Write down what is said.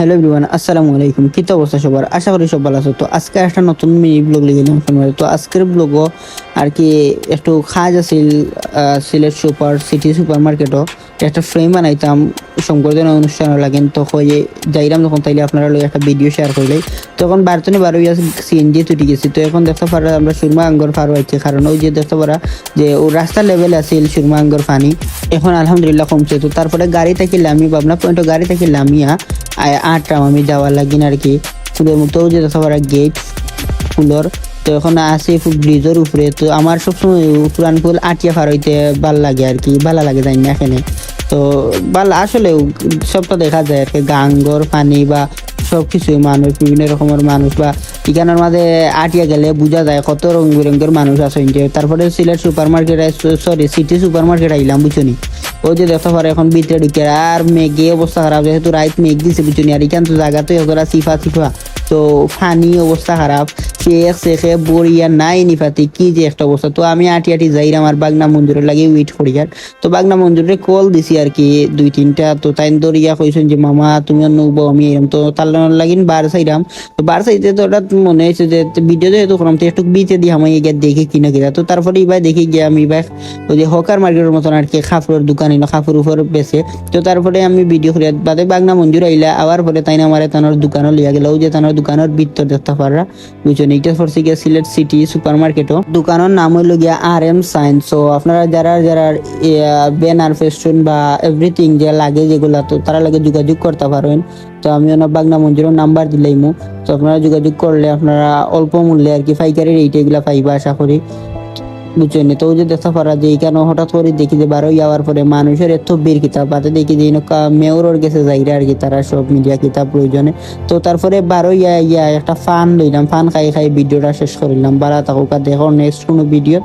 Hello everyone, আসসালামু আলাইকুম। কি তো অবস্থা সবার? আশা করি সব ভালো আছো। তো আজকে একটা নতুন মিনি ব্লগ লিখে নিলাম তোমাদের। তো আজকের ব্লগও আর কি একটু খাজ আছিল সিলেট সুপার সিটি সুপার মার্কেটও একটা ফ্রেম বানাইতাম সংবর্ধনা অনুষ্ঠান লাগেন তো হয়ে যাইলাম তখন তাইলে আপনারা একটা ভিডিও শেয়ার করলে তখন বারতনে বারো সিএনজি তুটি গেছি। তো এখন দেখতে পারা আমরা সুরমা আঙ্গর ফার হয়েছে কারণ ওই যে দেখতে পারা যে ও রাস্তার লেভেল আছিল সুরমা আঙ্গর পানি এখন আলহামদুলিল্লাহ কমছে। তো তারপরে গাড়ি থেকে লামিয়ে ভাবনা পয়েন্ট গাড়ি থাকি লামিয়া। আটরাম আমি যাওয়ার লাগিন আর কি। ফুলের মতো যে দেখতে পারা গেট ফুলর। তো এখন আছে ব্রিজের উপরে। তো আমার সবসময় পুরান ফুল আটিয়া ফার হইতে ভালো লাগে আর কি, ভালো লাগে জানি না এখানে। তো ভালো আসলে সবটা দেখা যায় আর কি। গাঙ্গর পানি বা সব কিছুই মানুষ, বিভিন্ন রকমের মানুষ বা এখানের মাঝে আটিয়া গেলে বোঝা যায় কত রং বেরঙ্গের মানুষ আছে। তারপরে Sylhet super market sorry city super market আইলাম বুঝুনি ওই যে দেখতে পারে এখন ভিতরে ঢুকে আর মেঘে অবস্থা খারাপ, যেহেতু রাইত মেঘ দিছে বুঝুনি আর এখান তো জায়গা তো এতটা সিফা সিফা। তো ফানি অবস্থা খারাপ। শেখ শেখে বড়িয়া নাই নিফাতি, কি যে একটা অবস্থা। তো আমি আটি আটি যাই আমার বাগনা মঞ্জুরের লাগে ওয়েট করি, আর। তো বাগনা মঞ্জুরে কল দিছি আর কি দুই তিনটা। তো তাই দরিয়া কইছেন যে, মামা, তুমি নব আমি এরম। তো তার লাগিন বার সাইরাম। তো বার সাইতে তো ওটা মনে হয়েছে যে ভিডিও যেহেতু করলাম, তো একটু বিচে দিয়ে আমি গিয়ে দেখি কিনা কিনা। তো তারপরে এবার দেখি গিয়ে আমি এবার ওই যে হকার মার্কেটের মতন আর কি খাফুরের দোকান এলো খাফুর উপর বেছে। তো তারপরে আমি ভিডিও করে বাদে বাগনা মঞ্জুর আইলা আবার পরে তাই আমার তানোর দোকানও লিয়া গেল। ওই যে তানোর দোকানের ভিতর দেখতে পাররা, বুঝছেন? এইটা ফরছি গিয়া সিলেট সিটি সুপার মার্কেটও দোকানের নাম হইল গিয়া আর এম সায়েন্স সো আপনারা যারা যারা ব্যানার ফেস্টুন বা এভরিথিং যে লাগে যেগুলা, তো তারা লাগে যোগাযোগ করতে পারেন তো আমি ওনার বাগনা মঞ্জুরের নাম্বার দিলাইমু। তো আপনারা যোগাযোগ করলে আপনারা অল্প মূল্যে আর কি পাইকারি রেট এগুলা পাইবা, আশা করি। বুঝছেন তো যে দেখতে পারা যে এখানে হঠাৎ করে দেখি যে বারো যাওয়ার পরে মানুষের এত বীর কিতাব পাতে দেখি যে মেয়রের গেছে যাইরা আর কি তারা সব মিডিয়া কিতাব প্রয়োজনে। তো তারপরে বারো ইয়া ইয়া একটা ফান লইলাম, ফান খাই খাই ভিডিওটা শেষ করিলাম বারা তাকুকা দেখো নেক্সট কোনো ভিডিও